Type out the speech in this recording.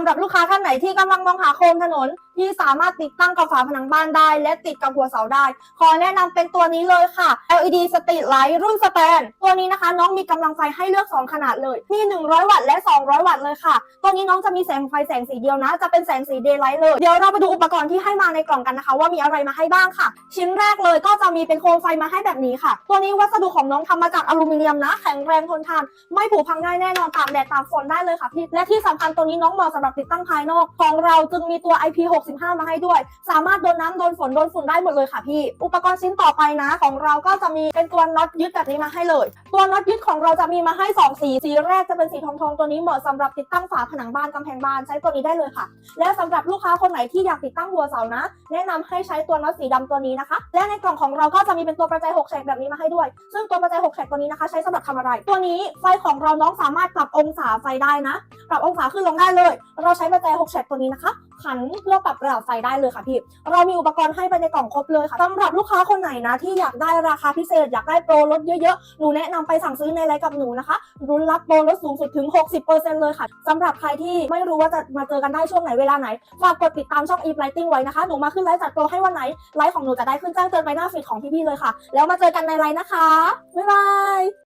ำหรับลูกค้าท่านไหนที่กำลังมองหาโคมถนน ที่สามารถติดตั้งกับฝาผนังบ้านได้ และติดกับหัวเสาได้ ขอแนะนำเป็นตัวนี้เลยค่ะ LED Street Light รุ่นสแตนตัวนี้นะคะ น้องมีกำลังไฟให้เลือก 2 ขนาดเลย มี 100 วัตต์และ 200 วัตต์เลยค่ะ ตัวนี้น้องจะมีแสงไฟแสงสีเดียวนะ จะเป็นแสงสี Daylight เลย เดี๋ยวเราไปดูอุปกรณ์ที่ให้มาในกล่องกันนะคะ ว่ามีอะไรมาให้บ้างค่ะ ชิ้นแรกเลยก็จะมีเป็นโคมไฟมาให้แบบนี้ค่ะ ตัวนี้วัสดุของน้องทำมาจากอลูมิเนียมนะ แข็งแรงทนทาน ไม่ผุพังง่ายแน่นอนตากแดดตากฝนได้เลยค่ะพี่ และที่สำคัญตัวนี้น้องเหมาะสำหรับติดตั้งภายนอก ของเราจึงมีตัว65 มาให้ด้วย สามารถโดนน้ำโดนฝนโดนฝุ่นได้หมดเลยค่ะพี่ อุปกรณ์ชิ้นต่อไปนะของเราก็จะมีเป็นตัวน็อตยึดแบบนี้มาให้เลย ตัวน็อตยึดของเราจะมีมาให้ 2 สีสีแรกจะเป็นสีทองทองตัวนี้เหมาะสำหรับติดตั้งฝาผนังบ้านกำแพงบ้านใช้ตัวนี้ได้เลยค่ะ และสำหรับลูกค้าคนไหนที่อยากติดตั้งหัวเสานะ แนะนำให้ใช้ตัวน็อตสีดำตัวนี้นะคะ และในกล่องของเราก็จะมีเป็นตัวประแจ6แฉกแบบนี้มาให้ด้วย ซึ่งตัวประแจ6แฉกตัวนี้นะคะ ใช้สำหรับทำอะไร ตัวนี้ไฟของเราน้องสามารถปรับองศาไฟได้นะ ปรับองศาขึ้นลงได้เลย เราใช้ประแจ6แฉกตัวนี้นะคะขันเพื่อปรับระดับไฟได้เลยค่ะพี่เรามีอุปกรณ์ให้ไปในกล่องครบเลยค่ะสำหรับลูกค้าคนไหนนะที่อยากได้ราคาพิเศษ อยากได้โปรลดเยอะๆหนูแนะนำไปสั่งซื้อในไลน์กับหนูนะคะรุนรับโปรลดสูงสุดถึง 60%เลยค่ะสำหรับใครที่ไม่รู้ว่าจะมาเจอกันได้ช่วงไหนเวลาไหนฝากกดติดตามช่อง e lighting ไว้นะคะหนูมาขึ้นไลฟ์จัดโปรให้วันไหนไลฟ์ของหนูจะได้ขึ้นแจ้งเตือนไปหน้าฟีดของพี่ๆเลยค่ะ แล้วมาเจอกันในไลน์นะคะบ๊ายบาย